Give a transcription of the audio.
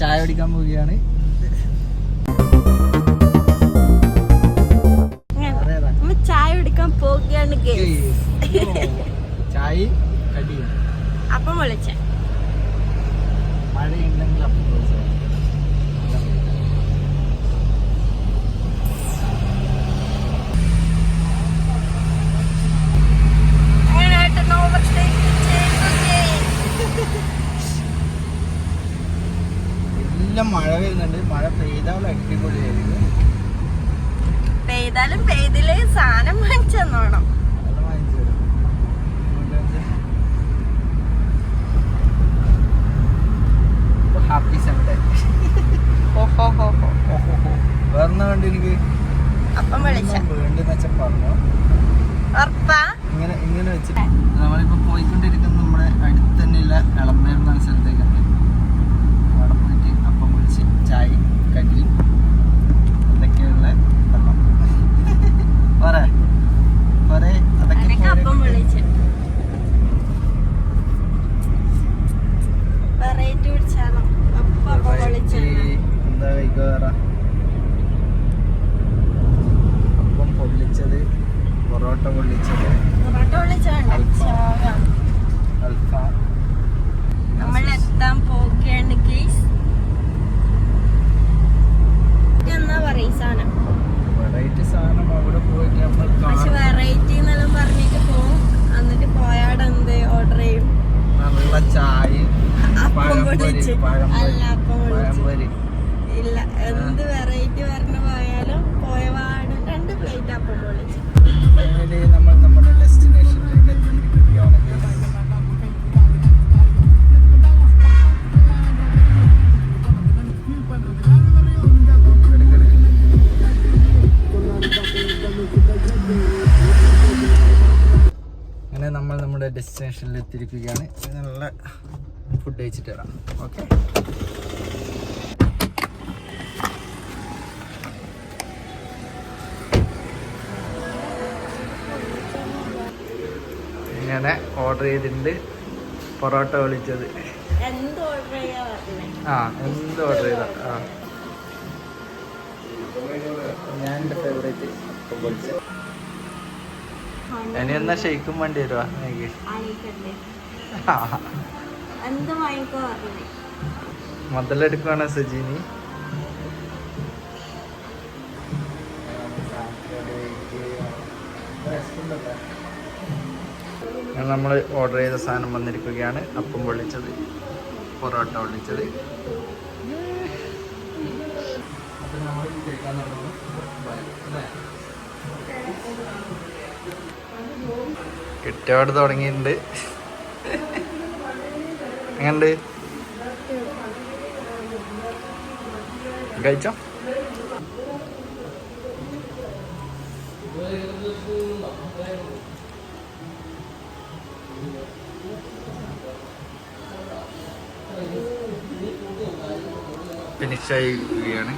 ചായ കുടിക്കാൻ പോവുകയാണ്. ചായ കുടിക്കാൻ പോവുകയാണ് ചായ കടി അപ്പം വിളിച്ച. മഴയുണ്ടെങ്കിൽ അപ്പം വിളിച്ചോ. അങ്ങനെ ഏട്ടൻ overtake ചെയ്തു എല്ലാം മഴ വരുന്നുണ്ട് മഴ പെയ്താൽ അടിപൊളിയായിരിക്കും. പെയ്താലും പെയ്തില്ലേ സാധനം വാങ്ങിച്ചെന്നോണം നമ്മളിപ്പോ വാങ്ങിച്ചു തരും. ഹാപ്പി സൺഡേ ഓഹോ ഹോ ഹോ വേറെ കണ്ട് എനിക്ക്? അപ്പം വിളിച്ച. വേണ്ടെന്ന് വെച്ചാൽ പറഞ്ഞു. ഇങ്ങനെ ഇങ്ങനെ വെച്ചിട്ട്. നമ്മളിപ്പോൾ പോയിക്കൊണ്ടിരിക്കുന്ന നമ്മുടെ അടുത്ത് തന്നെയുള്ള ഇളമ്പേർ എന്ന സ്ഥലത്തേക്കാണ് അവിടെ പോയിട്ട് അപ്പം വിളിച്ച് ചായ കടി എന്തൊക്കെയുള്ള വെള്ളം? അതൊക്കെ പോരെ. അപ്പം വിളിച്ച. എന്താ കഴിക്കുക പറ അപ്പം പൊള്ളിച്ചത് പൊറോട്ട പൊള്ളിച്ചത്. നമ്മൾ എത്താൻ പോവുകയാണ് ഗൈസ് എന്നാ പറയും സാധനം വെറൈറ്റി സാധനം അവിടെ പോയിട്ട് നമ്മൾ പക്ഷെ കാണും വെറൈറ്റി എന്നെല്ലാം പറഞ്ഞിട്ട് പോവും എന്നിട്ട് പോയാടെ എന്ത് ഓർഡർ ചെയ്യും നല്ല ചായ പഴംപൊരി അല്ല അപ്പം ഇല്ല എന്ത് വെറൈറ്റി പറഞ്ഞു പോയാലും പോയ ഡെസ്റ്റിനേഷനിൽ എത്തിയിരിക്കുകയാണ് നല്ല ഫുഡ് കഴിച്ചിട്ട് വരാം. ഓക്കെ ഇങ്ങനെ ഓർഡർ ചെയ്തിട്ടുണ്ട്. പൊറോട്ട വിളിച്ചത്. എന്ത് ഓർഡർ ചെയ്യാ ആ എന്ത് ഓർഡർ ചെയ്ത? ആ. ഞാൻ എന്റെ ഫേവറേറ്റ് വിളിച്ചത് ഇനി എന്നാ ഷെയ്ക്കും വേണ്ടി വരുവാ മുതലെടുക്കുവാണ് സജീനി? നമ്മൾ ഓർഡർ ചെയ്ത സാധനം വന്നിരിക്കുകയാണ്. അപ്പം പൊള്ളിച്ചത്. പൊറോട്ട പൊള്ളിച്ചത്. അപ്പം നമ്മൾ കഴിക്കാൻ തുടങ്ങുന്നു കിട്ടിയോട് തുടങ്ങിയിട്ടുണ്ട്. എങ്ങനെയുണ്ട്? കഴിച്ചോ? ഫിനിഷ് ആയിരിക്കുകയാണ്